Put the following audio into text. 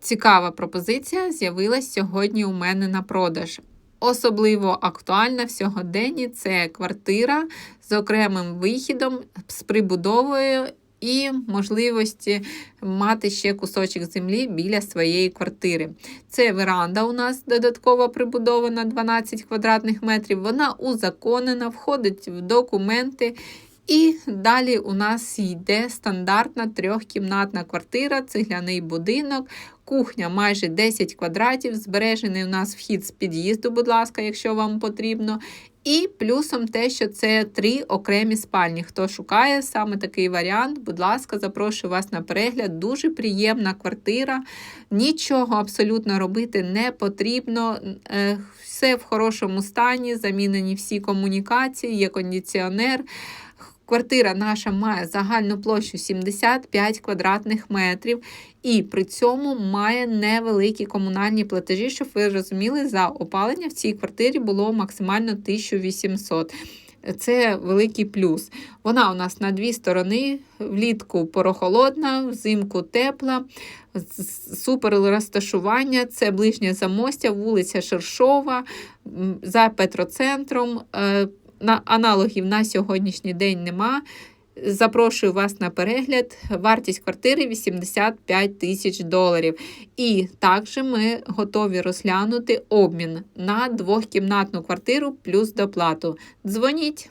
Цікава пропозиція з'явилась сьогодні у мене на продаж. Особливо актуальна в сьогоденні це квартира з окремим вихідом, з прибудовою і можливості мати ще кусочок землі біля своєї квартири. Це веранда у нас додатково прибудована 12 квадратних метрів. Вона узаконена, входить в документи. І далі у нас йде стандартна трьохкімнатна квартира, цегляний будинок, кухня майже 10 квадратів. Збережений у нас вхід з під'їзду, будь ласка, якщо вам потрібно. І плюсом те, що це три окремі спальні. Хто шукає саме такий варіант, будь ласка, запрошую вас на перегляд. Дуже приємна квартира. Нічого абсолютно робити не потрібно. Е, Все в хорошому стані, замінені всі комунікації, є кондиціонер. Квартира наша має загальну площу 75 квадратних метрів, і при цьому має невеликі комунальні платежі, щоб ви розуміли, за опалення в цій квартирі було максимально 1800. Це великий плюс. Вона у нас на дві сторони, влітку порохолодна, взимку тепла, супер розташування, це ближнє замостя, вулиця Шершова, за Петроцентром. На аналогів на сьогоднішній день нема. Запрошую вас на перегляд. Вартість квартири 85 тисяч доларів. І також ми готові розглянути обмін на двохкімнатну квартиру плюс доплату. Дзвоніть.